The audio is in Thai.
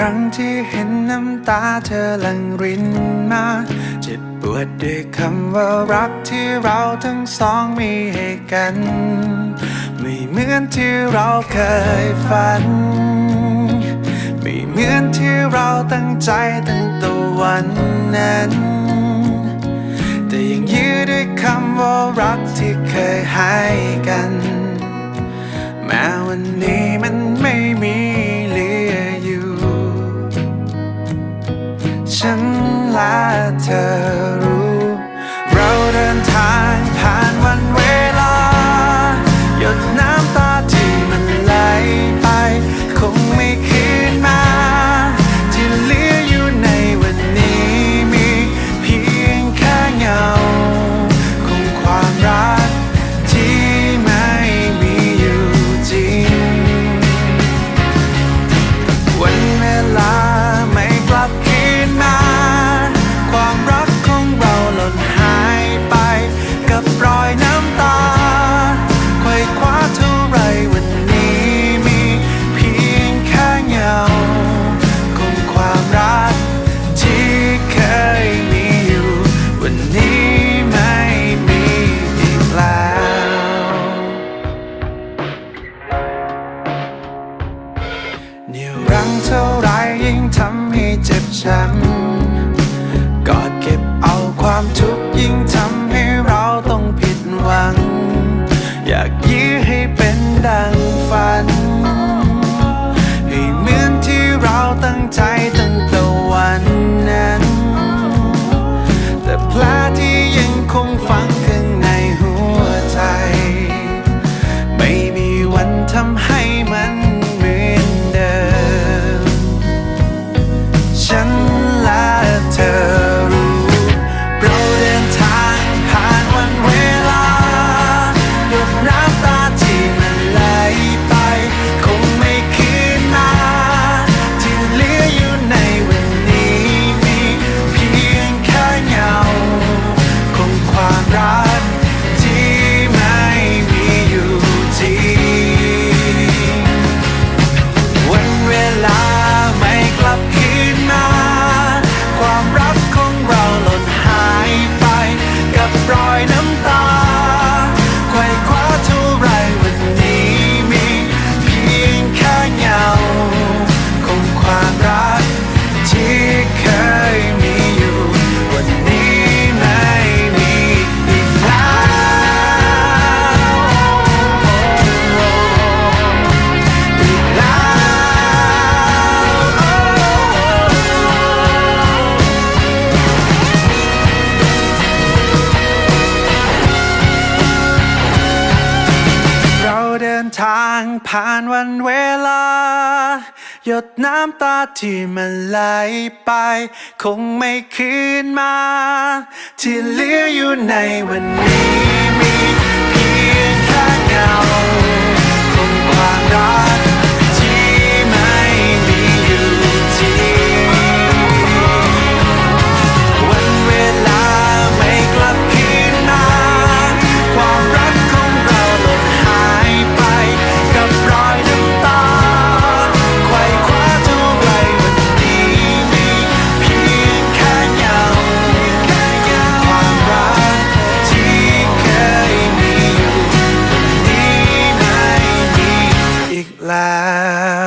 ครั้งที่เห็นน้ำตาเธอหลั่งรินมาเจ็บปวดด้วยคำว่ารักที่เราทั้งสองมีให้กัน ไม่เหมือนที่เราเคยฝัน ไม่เหมือนที่เราตั้งใจตั้งตัววันนั้น แต่ยังยืดด้วยคำว่ารักที่เคยให้กัน แม้วันนี้มันไม่มี time. name ทางผ่านวันเวลา หยดน้ำตาที่มันไหลไป คงไม่คืนมา ที่เหลืออยู่ในวันนี้มีเพียงแค่เงา side.